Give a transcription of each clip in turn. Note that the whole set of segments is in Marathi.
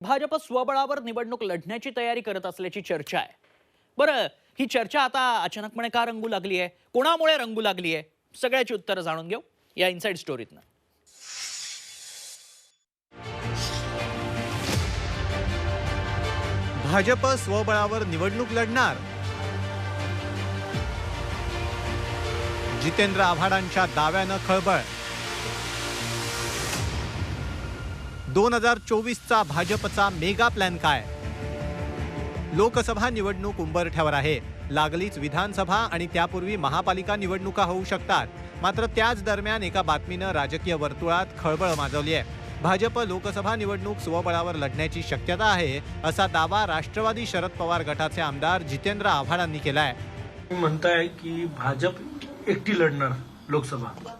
भाजप स्वबळावर निवडणूक लढण्याची तयारी करत असल्याची चर्चा आहे. बरं ही चर्चा आता अचानकपणे का रंगू लागली आहे? कोणामुळे रंगू लागली आहे? सगळ्याची उत्तरं जाणून घेऊ या इनसाईड स्टोरीतनं भाजप स्वबळावर निवडणूक लढणार? जितेंद्र आव्हाडांच्या दाव्यानं खळबळ. दोन हजार चोवीसचा भाजपचा मेगा प्लॅन काय? लोकसभा निवडणूक उंबरठ्यावर आहे. लागलीच विधानसभा आणि त्यापूर्वी महापालिका निवडणुका होऊ शकतात. मात्र त्याच दरम्यान एका बातमीनं राजकीय वर्तुळात खळबळ माजवली आहे. भाजप लोकसभा निवडणूक स्वबळावर लढण्याची शक्यता आहे असा दावा राष्ट्रवादी शरद पवार गटाचे आमदार जितेंद्र आव्हाडांनी केलाय. तुम्ही म्हणताय की भाजप एकटी लढणार लोकसभा.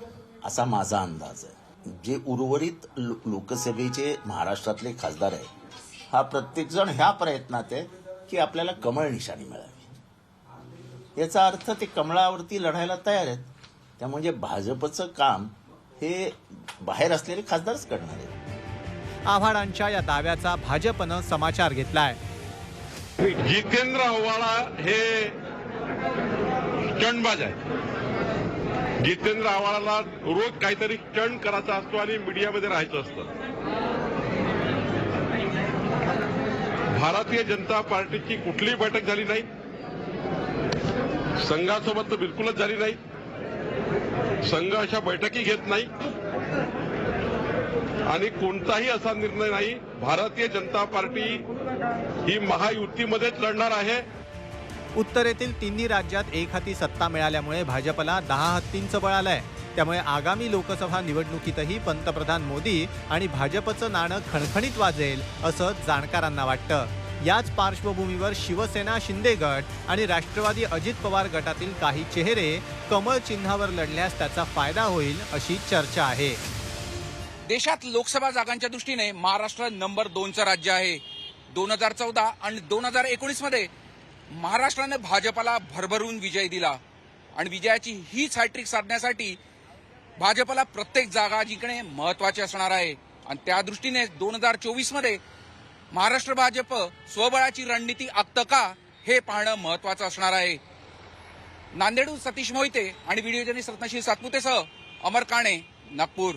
असा माझा अंदाज आहे. जे उर्वरित लोकसभेचे महाराष्ट्रातले खासदार आहेत हा प्रत्येक जण ह्या प्रयत्नात आहे की आपल्याला कमळ निशाणी मिळावी. याचा अर्थ ते कमळावरती लढायला तयार आहेत. त्यामुळे भाजपचं काम हे बाहेर असलेले खासदारच करणार आहेत. आव्हाडांच्या या दाव्याचा भाजपनं समाचार घेतलाय. जितेंद्र आव्हाडा हे स्टंटबाज आहे जितेंद्र आव्हाडाला रोज काहीतरी स्टंट करायचा असतो आणि मीडियामध्ये राहायचं असतं. भारतीय जनता पार्टीची कुठलीही बैठक झाली नाही. संघासोबत तर बिलकुलच झाली नाही. संघ अशा बैठकी घेत नाही. आणि कोणताही असा निर्णय नाही. भारतीय जनता पार्टी ही महायुतीमध्येच लढणार आहे. उत्तरेतील तिन्ही राज्यात एक हाती सत्ता मिळाल्यामुळे भाजपला दहा हत्तींचं बळ आलंय. त्यामुळे आगामी लोकसभा निवडणुकीतही पंतप्रधान मोदी आणि भाजपचं नाणं खणखणीत वाजेल असं जाणकारांना वाटतं. याच पार्श्वभूमीवर शिवसेना शिंदे गट आणि राष्ट्रवादी अजित पवार गटातील काही चेहरे कमळ चिन्हावर लढल्यास त्याचा फायदा होईल अशी चर्चा आहे. देशात लोकसभा जागांच्या दृष्टीने महाराष्ट्र नंबर दोनचं राज्य आहे. दोन हजार चौदा आणि दोन हजार एकोणीसमध्ये महाराष्ट्रानं भाजपाला भरभरून विजय दिला. आणि विजयाची हीच हॅट्रिक साधण्यासाठी भाजपला प्रत्येक जागा जिंकणे महत्त्वाचे असणार आहे. आणि त्या दृष्टीने दोन हजार चोवीसमध्ये महाराष्ट्र भाजप स्वबळाची रणनीती आखतं का हे पाहणं महत्वाचं असणार आहे. नांदेडहून सतीश मोहिते आणि व्हिडिओ जर्नी रत्नशील सातपुतेसह अमर काणे नागपूर.